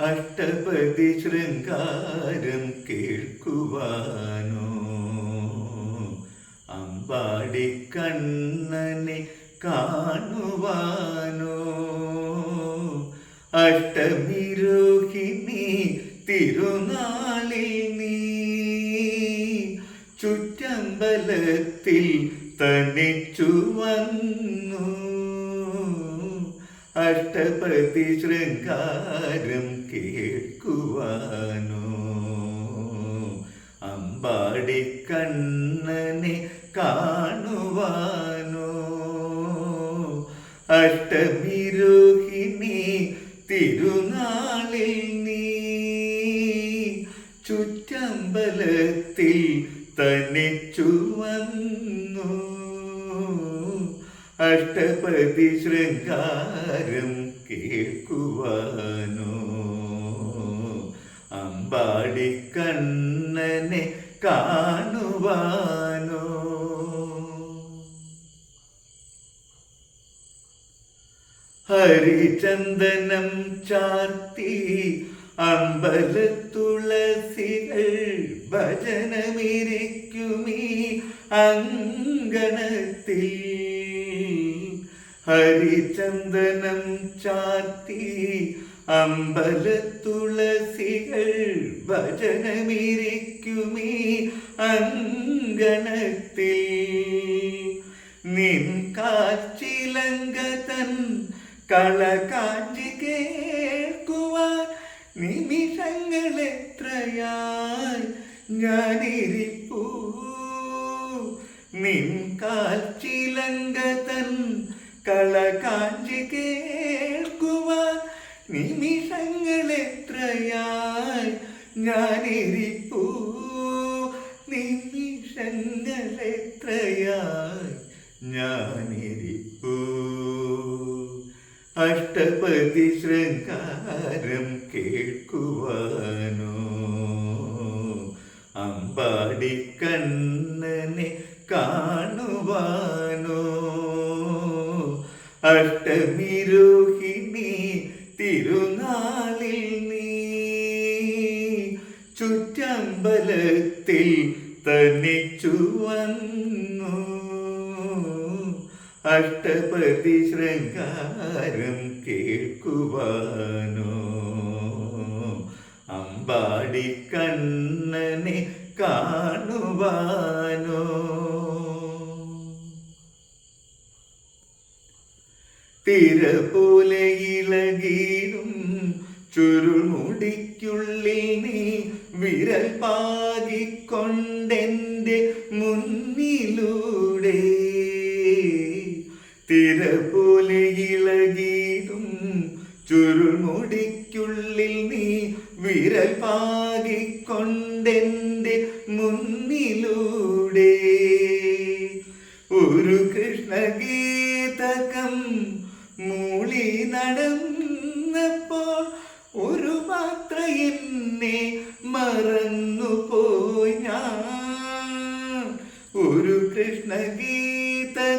അഷ്ടപതി ശൃംഗാരം കേൾക്കുവാനോ? അമ്പാടി കണ്ണനെ കാണുവാനോ? അഷ്ടമിരോഹിണി തിരുനാളിൽ നീ ചുറ്റമ്പലത്തിൽ തനിച്ചു വന്നു. അഷ്ടപതി ശൃംഗാരം കേൾക്കുവാനോ. അമ്പാടി കണ്ണനെ കാണുവാനോ. അഷ്ടമിരോഹിണി തിരുനാളിൽ നീ. ചുറ്റമ്പലത്തിൽ തനിച്ചു വന്നു അഷ്ടപതി ശൃംഗാരം കേൾക്കുവാനോ. അമ്പാടി കണ്ണനെ കാണുവാനോ. ഹരിചന്ദനം ചാർത്തി അമ്പലത്തുളസികൾ ഭജനമിരിക്കുമീ അങ്കണത്തിൽ. ഹരിചന്ദനം ചാർത്തി അമ്പലത്തുളസികൾ ഭജനമിരിക്കുമീ അങ്കണത്തിൽ. നിൻ കാച്ചിലങ്കതൻ കളകാഞ്ചി കേൾക്കുവാൻ നിമിഷങ്ങൾ എത്രയായി ഞാനിരിപ്പൂ നിൻ കാച്ചിലങ്ക തൻ കളകാഞ്ചി കേൾക്കുവാൻ നിമിഷങ്ങൾ എത്രയായി ഞാനിരിപ്പൂ. നിമിഷങ്ങൾ എത്രയായി ഞാനിരിപ്പൂ. അഷ്ടപതി ശൃംഗാരം കേൾക്കുവാനോ അമ്പാടി കണ്ണനെ കാണുവാനോ? അഷ്ടമിരോഹിണി തിരുനാളിൽ നീ ചുറ്റമ്പലത്തിൽ തനിച്ചു വന്നു. അഷ്ടപതി ശൃംഗാരം കേൾക്കുവാനോ? അമ്പാടി കണ്ണനെ കാണുവാനോ? തിര പോലെ ഇളകീടും നീ വിരൽ പാകിക്കൊണ്ടെന്റെ മുന്നിലൂടെ. തിര ചുരുൾമുടിക്കുള്ളിൽ നീ വിരൽ പാകിക്കൊണ്ടെന്റെ മുന്നിലൂടെ. ഒരു കൃഷ്ണഗീതകം മൂളി നടന്നപ്പോൾ ഒരു മാത്ര എന്നെ മറന്നുപോയി